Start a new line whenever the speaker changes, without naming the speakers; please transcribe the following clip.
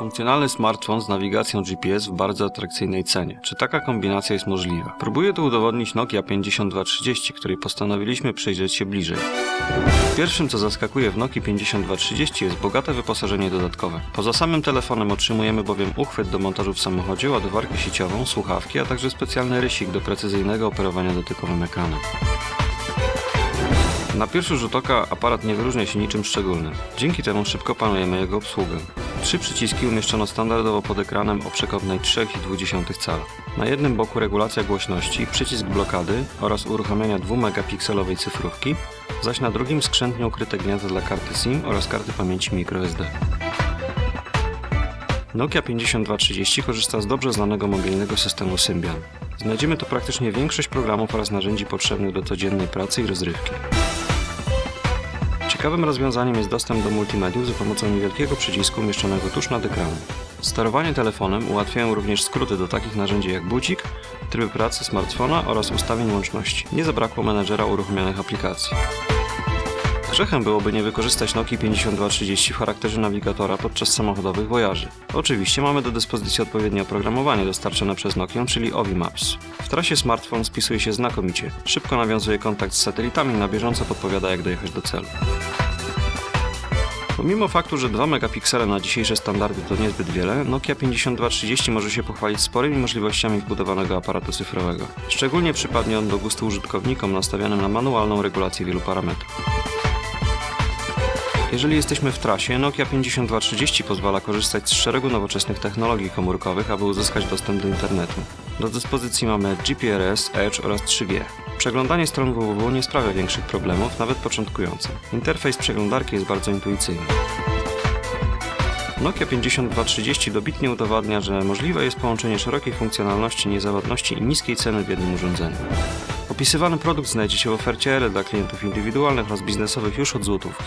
Funkcjonalny smartfon z nawigacją GPS w bardzo atrakcyjnej cenie. Czy taka kombinacja jest możliwa? Próbuje to udowodnić Nokia 5230, której postanowiliśmy przyjrzeć się bliżej. Pierwszym co zaskakuje w Nokii 5230 jest bogate wyposażenie dodatkowe. Poza samym telefonem otrzymujemy bowiem uchwyt do montażu w samochodzie, ładowarkę sieciową, słuchawki, a także specjalny rysik do precyzyjnego operowania dotykowym ekranem. Na pierwszy rzut oka aparat nie wyróżnia się niczym szczególnym. Dzięki temu szybko panujemy jego obsługę. Trzy przyciski umieszczono standardowo pod ekranem o przekątnej 3,2 cala. Na jednym boku regulacja głośności, przycisk blokady oraz uruchamiania 2-megapikselowej cyfrówki, zaś na drugim skrzętnie ukryte gniazdo dla karty SIM oraz karty pamięci microSD. Nokia 5230 korzysta z dobrze znanego mobilnego systemu Symbian. Znajdziemy tu praktycznie większość programów oraz narzędzi potrzebnych do codziennej pracy i rozrywki. Ciekawym rozwiązaniem jest dostęp do multimediów za pomocą niewielkiego przycisku umieszczonego tuż nad ekranem. Sterowanie telefonem ułatwiają również skróty do takich narzędzi jak bucik, tryby pracy smartfona oraz ustawień łączności. Nie zabrakło menedżera uruchomionych aplikacji. Grzechem byłoby nie wykorzystać Nokia 5230 w charakterze nawigatora podczas samochodowych wojaży. Oczywiście mamy do dyspozycji odpowiednie oprogramowanie dostarczone przez Nokię, czyli Ovi Maps. Trasie smartfon spisuje się znakomicie, szybko nawiązuje kontakt z satelitami i na bieżąco podpowiada jak dojechać do celu. Pomimo faktu, że 2 megapiksele na dzisiejsze standardy to niezbyt wiele, Nokia 5230 może się pochwalić sporymi możliwościami wbudowanego aparatu cyfrowego. Szczególnie przypadnie on do gustu użytkownikom nastawionym na manualną regulację wielu parametrów. Jeżeli jesteśmy w trasie, Nokia 5230 pozwala korzystać z szeregu nowoczesnych technologii komórkowych, aby uzyskać dostęp do internetu. Do dyspozycji mamy GPRS, Edge oraz 3G. Przeglądanie stron www nie sprawia większych problemów, nawet początkującym. Interfejs przeglądarki jest bardzo intuicyjny. Nokia 5230 dobitnie udowadnia, że możliwe jest połączenie szerokiej funkcjonalności, niezawodności i niskiej ceny w jednym urządzeniu. Opisywany produkt znajdzie się w ofercie R dla klientów indywidualnych oraz biznesowych już od złotówki.